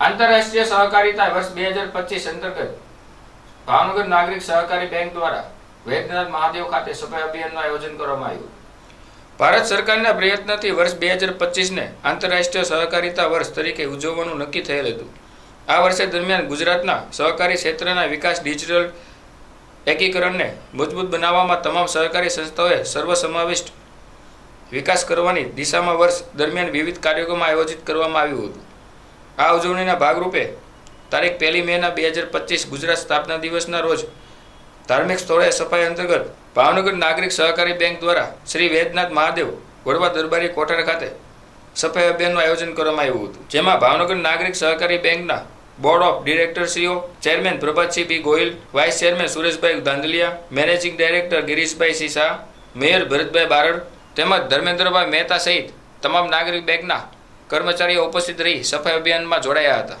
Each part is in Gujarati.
આંતરરાષ્ટ્રીય સહકારિતા વર્ષ બે હજાર પચીસ અંતર્ગત ભાવનગર નાગરિક સહકારી બેંક દ્વારા વૈદ્યનાથ મહાદેવ ખાતે સફાઈ અભિયાનનું આયોજન કરવામાં આવ્યું. ભારત સરકારના પ્રયત્નથી વર્ષ બે હજાર પચીસને આંતરરાષ્ટ્રીય સહકારિતા વર્ષ તરીકે ઉજવવાનું નક્કી થયેલ હતું. આ વર્ષે દરમિયાન ગુજરાતના સહકારી ક્ષેત્રના વિકાસ ડિજિટલ એકીકરણને મજબૂત બનાવવામાં તમામ સહકારી સંસ્થાઓએ સર્વસમાવિષ્ટ વિકાસ કરવાની દિશામાં વર્ષ દરમિયાન વિવિધ કાર્યક્રમો આયોજિત કરવામાં આવ્યું હતું. આ ઉજવણીના ભાગરૂપે તારીખ પહેલી મેના બે હજાર પચીસ ગુજરાત સ્થાપના દિવસના રોજ ધાર્મિક સ્થળોએ સફાઈ અંતર્ગત ભાવનગર નાગરિક સહકારી બેંક દ્વારા શ્રી વેદનાથ મહાદેવ વડવા દરબારી કોઠાર ખાતે સફાઈ અભિયાનનું આયોજન કરવામાં આવ્યું હતું. જેમાં ભાવનગર નાગરિક સહકારી બેંકના board of ડિરેક્ટરશ્રીઓ, chairman Prabhatsinh B Gohil, vice chairman Sureshbhai Dhandhaliya, managing director Girishbhai C Shah, mayor Bharatbhai Barad તેમજ ધર્મેન્દ્રભાઈ મહેતા સહિત તમામ નાગરિક બેંકના કર્મચારીઓ ઉપસ્થિત રહી સફાઈ અભિયાનમાં જોડાયા હતા.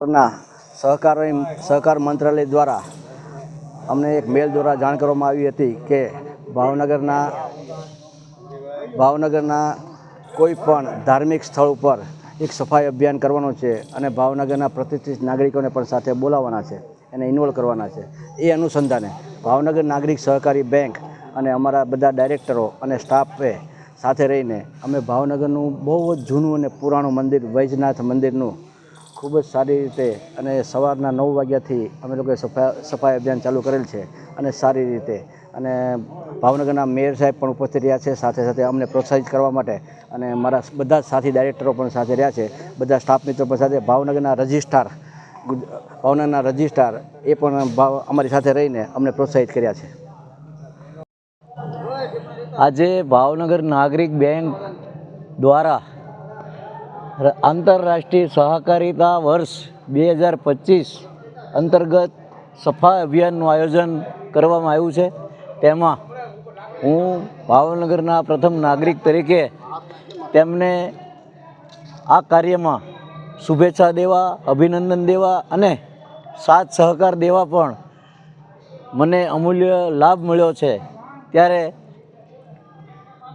ના, સહકાર સહકાર મંત્રાલય દ્વારા અમને એક મેલ દ્વારા જાણ કરવામાં આવી હતી કે ભાવનગરના ભાવનગરના કોઈ પણ ધાર્મિક સ્થળ ઉપર એક સફાઈ અભિયાન કરવાનું છે અને ભાવનગરના પ્રતિષ્ઠિત નાગરિકોને પણ સાથે બોલાવવાના છે એને ઇન્વોલ્વ કરવાના છે. એ અનુસંધાને ભાવનગર નાગરિક સહકારી બેંક અને અમારા બધા ડાયરેક્ટરો અને સ્ટાફે સાથે રહીને અમે ભાવનગરનું બહુ જ જૂનું અને પુરાણું મંદિર, વૈજનાથ મંદિરનું ખૂબ જ સારી રીતે અને સવારના નવ વાગ્યાથી અમે લોકોએ સફાઈ સફાઈ અભિયાન ચાલુ કરેલ છે અને સારી રીતે અને ભાવનગરના મેયર સાહેબ પણ ઉપસ્થિત રહ્યા છે. સાથે સાથે અમને પ્રોત્સાહિત કરવા માટે અને મારા બધા સાથી ડાયરેક્ટરો પણ સાથે રહ્યા છે. બધા સ્ટાફ મિત્રો પણ સાથે. ભાવનગરના રજિસ્ટ્રાર ભાવનગરના રજિસ્ટ્રાર એ પણ ભાવ, અમારી સાથે રહીને અમને પ્રોત્સાહિત કર્યા છે. આજે ભાવનગર નાગરિક બેંક દ્વારા આંતરરાષ્ટ્રીય સહકારિતા વર્ષ બે હજાર પચીસ અંતર્ગત સફા અભિયાનનું આયોજન કરવામાં આવ્યું છે. તેમાં હું ભાવનગરના પ્રથમ નાગરિક તરીકે તેમને આ કાર્યમાં શુભેચ્છા દેવા, અભિનંદન દેવા અને સાથ સહકાર દેવા પણ મને અમૂલ્ય લાભ મળ્યો છે. ત્યારે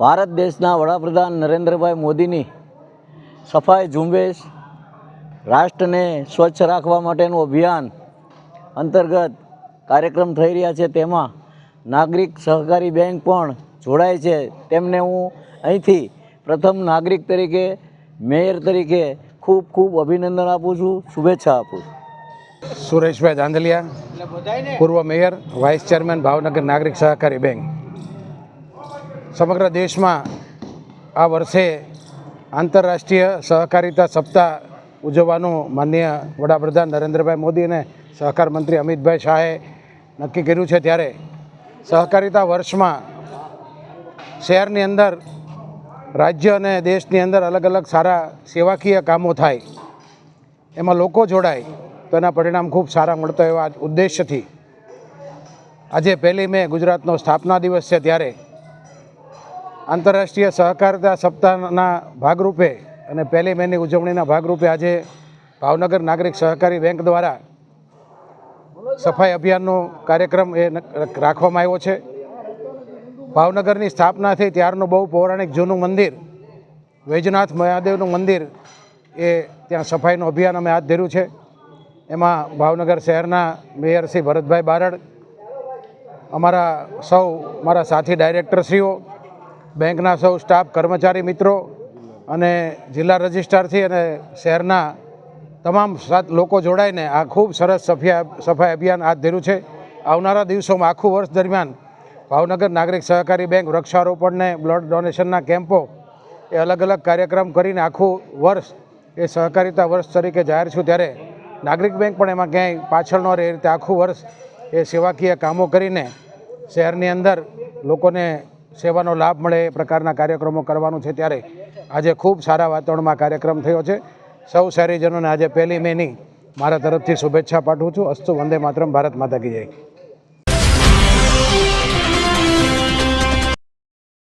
ભારત દેશના વડાપ્રધાન નરેન્દ્રભાઈ મોદીની સફાઈ ઝુંબેશ, રાષ્ટ્રને સ્વચ્છ રાખવા માટેનું અભિયાન અંતર્ગત કાર્યક્રમ થઈ રહ્યા છે. તેમાં નાગરિક સહકારી બેંક પણ જોડાય છે. તેમને હું અહીંથી પ્રથમ નાગરિક તરીકે, મેયર તરીકે ખૂબ ખૂબ અભિનંદન આપું છું, શુભેચ્છા આપું છું. સુરેશભાઈ ધાંધલિયા, પૂર્વ મેયર, વાઇસ ચેરમેન, ભાવનગર નાગરિક સહકારી બેંક. સમગ્ર દેશમાં આ વર્ષે આંતરરાષ્ટ્રીય સહકારિતા સપ્તાહ ઉજવવાનું માન્ય વડાપ્રધાન નરેન્દ્રભાઈ મોદી અને સહકાર મંત્રી અમિતભાઈ શાહે નક્કી કર્યું છે. ત્યારે સહકારિતા વર્ષમાં શહેરની અંદર રાજ્ય અને દેશની અંદર અલગ અલગ સારા સેવાકીય કામો થાય, એમાં લોકો જોડાય, તો એના પરિણામ ખૂબ સારા મળતો એવા ઉદ્દેશ્યથી. આજે પહેલી મે ગુજરાતનો સ્થાપના દિવસ છે ત્યારે આંતરરાષ્ટ્રીય સહકારિતા સપ્તાહના ભાગરૂપે અને પહેલી મેની ઉજવણીના ભાગરૂપે આજે ભાવનગર નાગરિક સહકારી બેંક દ્વારા સફાઈ અભિયાનનો કાર્યક્રમ એ રાખવામાં આવ્યો છે. ભાવનગરની સ્થાપના થઈ ત્યારનું બહુ પૌરાણિક જૂનું મંદિર, વૈજનાથ મહાદેવનું મંદિર એ ત્યાં સફાઈનું અભિયાન અમે હાથ ધર્યું છે. એમાં ભાવનગર શહેરના મેયર શ્રી ભરતભાઈ બારડ, અમારા સૌ મારા સાથી ડાયરેક્ટરશ્રીઓ, બેંકના સૌ સ્ટાફ કર્મચારી મિત્રો અને જિલ્લા રજિસ્ટ્રારથી અને શહેરના તમામ સાત લોકો જોડાઈને આ ખૂબ સરસ સફાઈ સફાઈ અભિયાન હાથ ધર્યું છે. આવનારા દિવસોમાં આખું વર્ષ દરમિયાન ભાવનગર નાગરિક સહકારી બેંક વૃક્ષારોપણને બ્લડ ડોનેશનના કેમ્પો એ અલગ અલગ કાર્યક્રમ કરીને આખું વર્ષ એ સહકારિતા વર્ષ તરીકે જાહેર છું. ત્યારે નાગરિક બેંક પણ એમાં ક્યાંય પાછળ ન રહે રીતે આખું વર્ષ એ સેવાકીય કામો કરીને શહેરની અંદર લોકોને સેવાનો લાભ મળે એ પ્રકારના કાર્યક્રમો કરવાનું છે. ત્યારે આજે ખૂબ સારા વાતાવરણમાં કાર્યક્રમ થયો છે. સૌ શહેરીજનોને આજે પહેલી મેની મારા તરફથી શુભેચ્છા પાઠવું છું. અસ્તુ વંદે માતરમ. ભારત માતા કી જય.